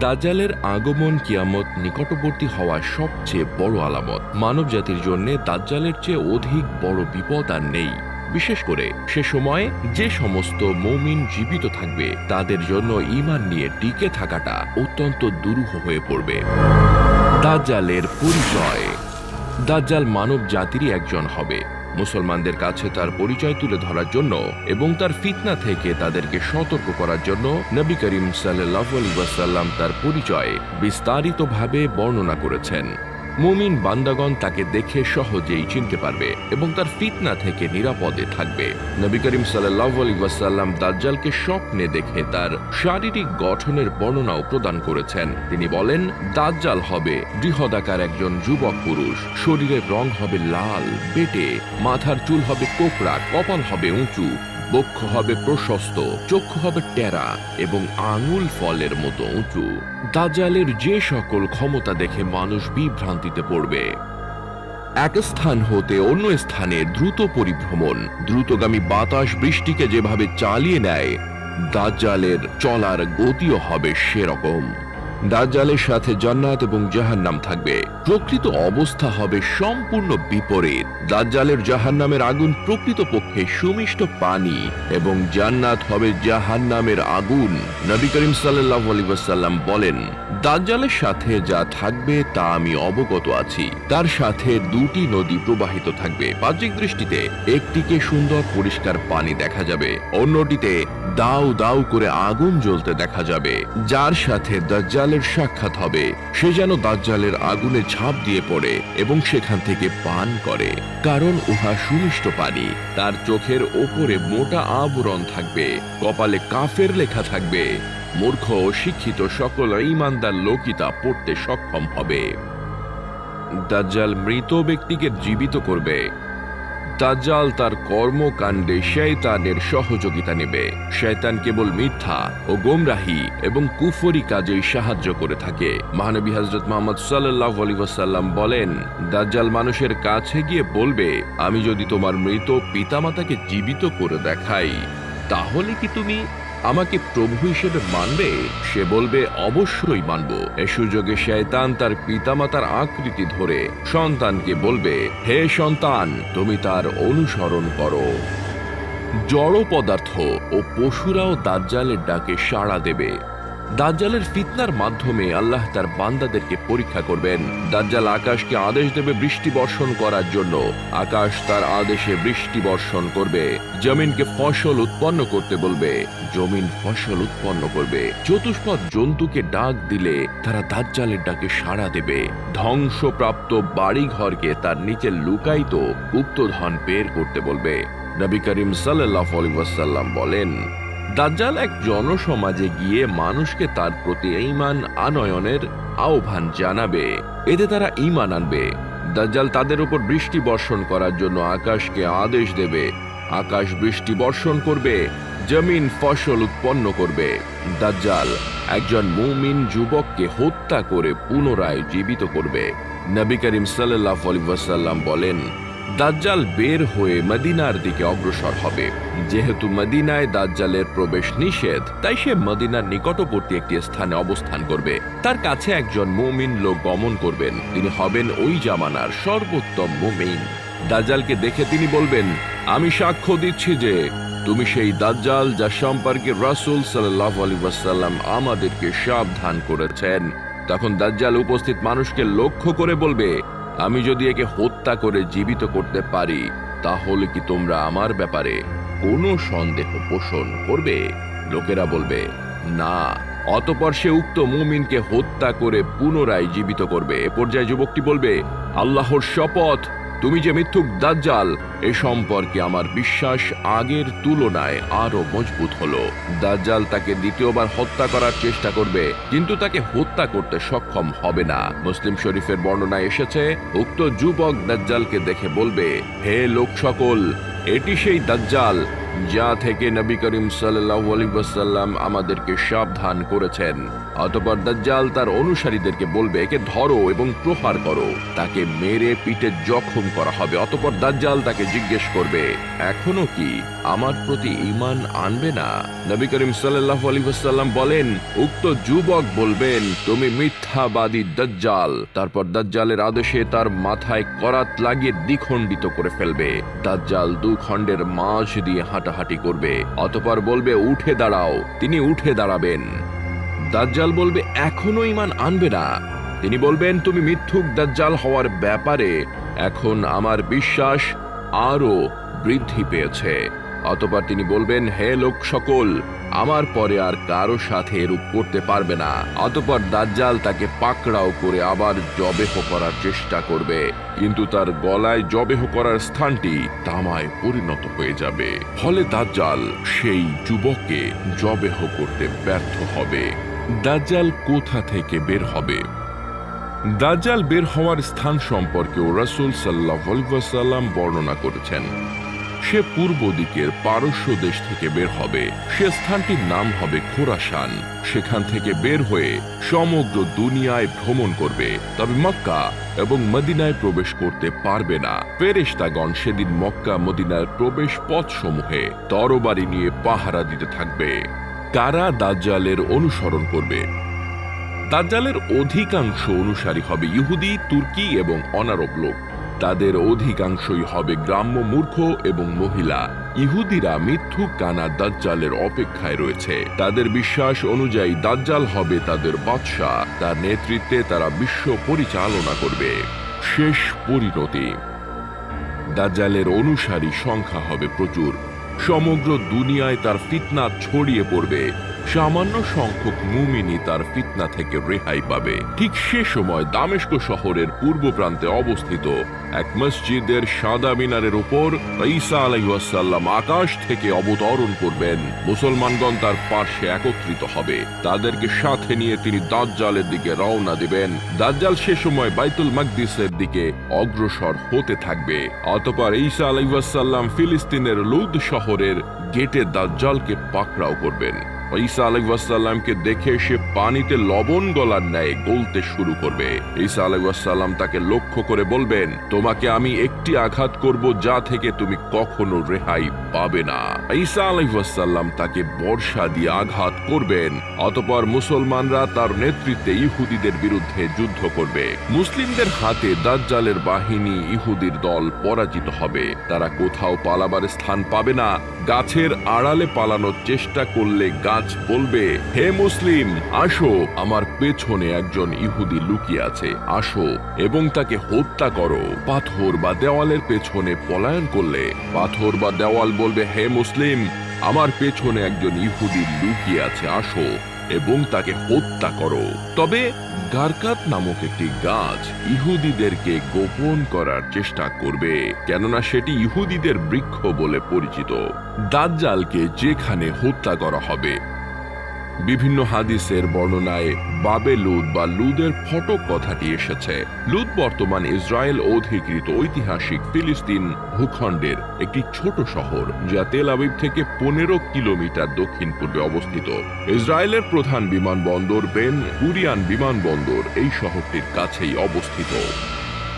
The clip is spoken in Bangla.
দাজ্জালের আগমন কিয়ামত নিকটবর্তী হওয়ার সবচেয়ে বড় আলামত। মানব জাতির জন্য দাজ্জালের চেয়ে অধিক বড় বিপদ আর নেই। বিশেষ করে সে সময় যে সমস্ত মৌমিন জীবিত থাকবে, তাদের জন্য ঈমান নিয়ে টিকে থাকাটা অত্যন্ত দুরূহ হয়ে পড়বে। দাজ্জালের পরিচয়। দাজ্জাল মানব জাতিরই একজন হবে। মুসলমানদের কাছে তার পরিচয় তুলে ধরার জন্য এবং তার ফিতনা থেকে তাদেরকে সতর্ক করার জন্য নবী করিম সাল্লাহ ওয়াসাল্লাম তার পরিচয় বিস্তারিতভাবে বর্ণনা করেছেন। মুমিন বান্দাগণ তাকে দেখে সহজেই চিনতে পারবে এবং তার ফিতনা থেকে নিরাপদে থাকবে। নবী করিম ওয়াসাল্লাম দাজ্জালকে স্বপ্নে দেখে তার শারীরিক গঠনের বর্ণনাও প্রদান করেছেন। তিনি বলেন, দাজ্জাল হবে বৃহদাকার একজন যুবক পুরুষ। শরীরের রং হবে লাল বেটে মাথার চুল হবে কোকড়া, কপাল হবে উঁচু। বক্ষ হবে প্রশস্ত, চক্ষু হবে টেরা এবং আঙুল ফলের মতো উঁচু। দাজ্জালের যে সকল ক্ষমতা দেখে মানুষ বিভ্রান্তিতে পড়বে। এক স্থান হতে অন্য স্থানে দ্রুত পরিভ্রমণ, দ্রুতগামী বাতাস বৃষ্টিকে যেভাবে চালিয়ে নেয়, দাজ্জালের চলার গতিও হবে সেরকম। দাজ্জালের সাথে জান্নাত এবং জাহান্নাম থাকবে। প্রকৃত অবস্থা হবে সম্পূর্ণ বিপরীত। দাজ্জালের জাহান্নামের আগুন প্রকৃত পক্ষে সুমিষ্ট পানি এবং জান্নাত হবে জাহান্নামের আগুন। নবী করিম সাল্লাল্লাহু আলাইহি ওয়াসাল্লাম বলেন, দাজ্জালের সাথে যা থাকবে তা আমি অবগত আছি। তার সাথে দুটি নদী প্রবাহিত থাকবে। বাহ্যিক দৃষ্টিতে একটিকে সুন্দর পরিষ্কার পানি দেখা যাবে, অন্যটিতে দাউ দাউ করে আগুন জ্বলতে দেখা যাবে, যার সাথে দাজ্জালের সাক্ষাৎ হবে। সে যেন দাজ্জালের আগুনে ঝাঁপ দিয়ে পড়ে এবং সেখান থেকে পান করে, কারণ উহা সুমিষ্ট পানি। তার চোখের ওপরে মোটা আবরণ থাকবে, কপালে কাফের লেখা থাকবে। মূর্খ ও শিক্ষিত সকল ইমানদার লোকই তা পড়তে সক্ষম হবে। দাজ্জাল মৃত ব্যক্তিকে জীবিত করবে। দাজ্জাল তার কর্মকাণ্ডে শয়তানের সহযোগিতা নেবে। শয়তান কেবল মিথ্যা ও গোমরাহি এবং কুফরি কাজে সাহায্য করে থাকে। মহানবী হজরত মোহাম্মদ সাল্লাহ আলী ওয়াসাল্লাম বলেন, দাজ্জাল মানুষের কাছে গিয়ে বলবে, আমি যদি তোমার মৃত পিতামাতাকে জীবিত করে দেখাই, তাহলে কি তুমি আমাকে প্রভু হিসেবে মানবে, সে বলবে, অবশ্যই মানব। এ সুযোগে শয়তান তার পিতামাতার আকৃতি ধরে সন্তানকে বলবে, হে সন্তান, তুমি তার অনুসরণ করো। জড় পদার্থ ও পশুরাও দাজ্জালের ডাকে সাড়া দেবে। দাজ্জালের ফিতনার মাধ্যমে আল্লাহ তার বান্দাদেরকে পরীক্ষা করবেন। দাজ্জাল আকাশকে আদেশ দেবে বৃষ্টি বর্ষণ করার জন্য। আকাশ তার আদেশে বৃষ্টি বর্ষণ করবে। জমিনকে ফসল উৎপন্ন করতে বলবে। জমিন ফসল উৎপন্ন করবে। চতুষ্পদ জন্তুকে ডাক দিলে তারা দাজ্জালের ডাকে সাড়া দেবে। ধ্বংসপ্রাপ্ত বাড়িঘরকে তার নিচে লুকায়িত গুপ্তধন বের করতে বলবে। নবী করিম সাল্লাহ আলী ওয়াসাল্লাম বলেন দাজ্জাল এক জনসমাজে গিয়ে মানুষকে তার প্রতি ঈমান আনয়নের আহ্বান জানাবে। এতে তারা ঈমান আনবে। দাজ্জাল তাদের উপর বৃষ্টি বর্ষণ করার জন্য আকাশকে আদেশ দেবে। আকাশ বৃষ্টি বর্ষণ করবে, জমিন ফসল উৎপন্ন করবে। দাজ্জাল একজন মুমিন যুবককে হত্যা করে পুনরায় জীবিত করবে। নবী করিম সাল্লাহ আলী বলেন দাজ্জাল বের হয়ে মদিনার দিকে অগ্রসর হবে। যেহেতু মদিনায় দাজ্জালের প্রবেশ নিষেধ, তাই সে মদিনার নিকটবর্তী একটি স্থানে অবস্থান করবে। তার কাছে একজন মুমিন লোক গমন করবেন। তিনি হবেন ওই জামানার সর্বোত্তম মুমিন। দাজ্জালকে দেখে তিনি বলবেন, আমি সাক্ষ্য দিচ্ছি যে তুমি সেই দাজ্জাল যা সম্পর্কে রাসূল সাল্লাল্লাহু আলাইহি ওয়াসাল্লাম আমাদেরকে সাবধান করেছেন। তখন দাজ্জাল উপস্থিত মানুষকে লক্ষ্য করে বলবে আমি যদি একে হত্যা করে জীবিত করতে পারি, তাহলে কি তোমরা আমার ব্যাপারে কোনো সন্দেহ পোষণ করবে? লোকেরা বলবে, না। অতপর সে উক্ত মুমিনকে হত্যা করে পুনরায় জীবিত করবে। এ পর্যায়ে যুবকটি বলবে, আল্লাহর শপথ তুমি যে মিথ্যুক দাজ্জাল, এ সম্পর্কে আমার বিশ্বাস আগের তুলনায় আরও মজবুত হলো। দাজ্জাল তাকে দ্বিতীয়বার হত্যা করার চেষ্টা করবে, কিন্তু তাকে হত্যা করতে সক্ষম হবে না। মুসলিম শরীফের বর্ণনায় এসেছে, উক্ত যুবক দাজ্জালকে দেখে বলবে, হে লোক সকল এটি সেই দাজ্জাল যা থেকে নবী করিম সাল্লাল্লাহু আলাইহি ওয়াসাল্লাম আমাদেরকে সাবধান করেছেন। অতঃপর দাজ্জাল তার অনুসারীদেরকে বলবে, একে ধরো এবং প্রহার করো। তাকে মেরে পিঠে জখম করা হবে। অতঃপর দাজ্জাল তাকে জিজ্ঞেস করবে, এখনও কি আমার প্রতি ঈমান আনবে না? নবী করিম সাল্লাল্লাহু আলাইহি ওয়াসাল্লাম বলেন, উক্ত যুবক বলবেন, তুমি মিথ্যাবাদী দাজ্জাল। তারপর দাজ্জালের আদেশে তার মাথায় করাত লাগিয়ে দ্বিখণ্ডিত করে ফেলবে। দাজ্জাল দু খণ্ডের মাঝ দিয়ে হাঁটাহাঁটি করবে। অতপর বলবে, উঠে দাঁড়াও। তিনি উঠে দাঁড়াবেন। দাজ্জাল বলবে, এখনও ইমান আনবে না। তিনি বলবেন, তুমি মিথ্যুক দাজ্জাল হওয়ার ব্যাপারে এখন আমার বিশ্বাস আরও বৃদ্ধি পেয়েছে। অতপর তিনি বলবেন, হে লোক সকল, আমার পরে আর কারও সাথে এরূপ করতে পারবে না। অতপর দাজ্জাল তাকে পাকড়াও করে আবার জবেহ করার চেষ্টা করবে। কিন্তু তার গলায় জবেহ করার স্থানটি তামায় পরিণত হয়ে যাবে। ফলে দাজ্জাল সেই যুবককে জবেহ করতে ব্যর্থ হবে। দাজ্জাল কোথা থেকে বের হবে? দাজ্জাল বের হওয়ার স্থান সম্পর্কেও রাসুল সাল্লাহ সাল্লাম বর্ণনা করেছেন। সে পূর্ব দিকের পারস্য দেশ থেকে বের হবে। সে স্থানটির নাম হবে খোরাসান। সেখান থেকে বের হয়ে সমগ্র দুনিয়ায় ভ্রমণ করবে। তবে মক্কা এবং মদিনায় প্রবেশ করতে পারবে না। ফেরেশতাগণ সেদিন মক্কা, মদিনার প্রবেশ পথ সমূহে তরবারি নিয়ে পাহারা দিতে থাকবে। কারা দাজ্জালের অনুসরণ করবে? দাজ্জালের অধিকাংশ অনুসারী হবে ইহুদি, তুর্কি এবং অনারব লোক। তাদের অধিকাংশই হবে গ্রাম্য মূর্খ এবং মহিলা। ইহুদিরা মিথ্যু কানা দাজ্জালের অপেক্ষায় রয়েছে। তাদের বিশ্বাস অনুযায়ী দাজ্জাল হবে তাদের বাদশাহ। তার নেতৃত্বে তারা বিশ্ব পরিচালনা করবে। শেষ পরিণতি। দাজ্জালের অনুসারী সংখ্যা হবে প্রচুর। সমগ্র দুনিয়ায় তার ফিতনা ছড়িয়ে পড়বে। সামান্য সংখ্যক মুমিনি তার ফিতনা থেকে রেহাই পাবে। ঠিক সে সময় দামেস্ক শহরের পূর্ব প্রান্তে অবস্থিত এক মসজিদের সাদা মিনারের উপর ঈসা আলাইসাল্লাম আকাশ থেকে অবতরণ করবেন। মুসলমানগণ তার পার্শ্বে একত্রিত হবে। তাদেরকে সাথে নিয়ে তিনি দাজ্জালের দিকে রওনা দিবেন। দাজ্জাল সে সময় বাইতুল মাকদিসের দিকে অগ্রসর হতে থাকবে। অতপর ঈসা আলাইসাল্লাম ফিলিস্তিনের লুদ শহরের গেটে দাজ্জালকে পাকড়াও করবেন। ঈসা আলাইসাল্লামকে দেখে সে পানিতে লবণ গলার ন্যায় গলতে শুরু করবে। ঈসা আলাইসাল্লাম তাকে লক্ষ্য করে বলবেন তোমাকে আমি একটি আঘাত করব যা থেকে তুমি কখনো রেহাই পাবে না। ঈসা আলাইসাল্লাম তাকে বর্ষা দিয়ে আঘাত করবেন, অতপর মুসলমানরা তার নেতৃত্বে ইহুদিদের বিরুদ্ধে যুদ্ধ করবে। মুসলিমদের হাতে দাজ্জালের বাহিনী ইহুদির দল পরাজিত হবে। তারা কোথাও পালাবার স্থান পাবে না। গাছের আড়ালে পালানোর চেষ্টা করলে গাছ বলবে, হে মুসলিম, আসো, আমার পেছনে একজন ইহুদি লুকিয়ে আছে, আসো এবং তাকে হত্যা করো। পাথর বা দেওয়ালের পেছনে পলায়ন করলে, পাথর বা দেওয়াল বলবে, হে মুসলিম আমার পেছনে একজন ইহুদি লুকিয়ে আছে, আসো এবং তাকে হত্যা করো। তবে গারকাত নামক একটি গাছ ইহুদিদেরকে গোপন করার চেষ্টা করবে, কেননা সেটি ইহুদিদের বৃক্ষ বলে পরিচিত। দাজ্জালকে যেখানে হত্যা করা হবে বিভিন্ন হাদিসের বর্ণনায় বাবে লুদ বা লুদের ফটক কথাটি এসেছে। লুদ বর্তমান ইসরায়েল অধিকৃত ঐতিহাসিক ফিলিস্তিন ভূখণ্ডের একটি ছোট শহর, যা তেল আবিব থেকে পনেরো কিলোমিটার দক্ষিণ পূর্বে অবস্থিত। ইসরায়েলের প্রধান বিমানবন্দর বেন কুরিয়ান বিমানবন্দর এই শহরটির কাছেই অবস্থিত।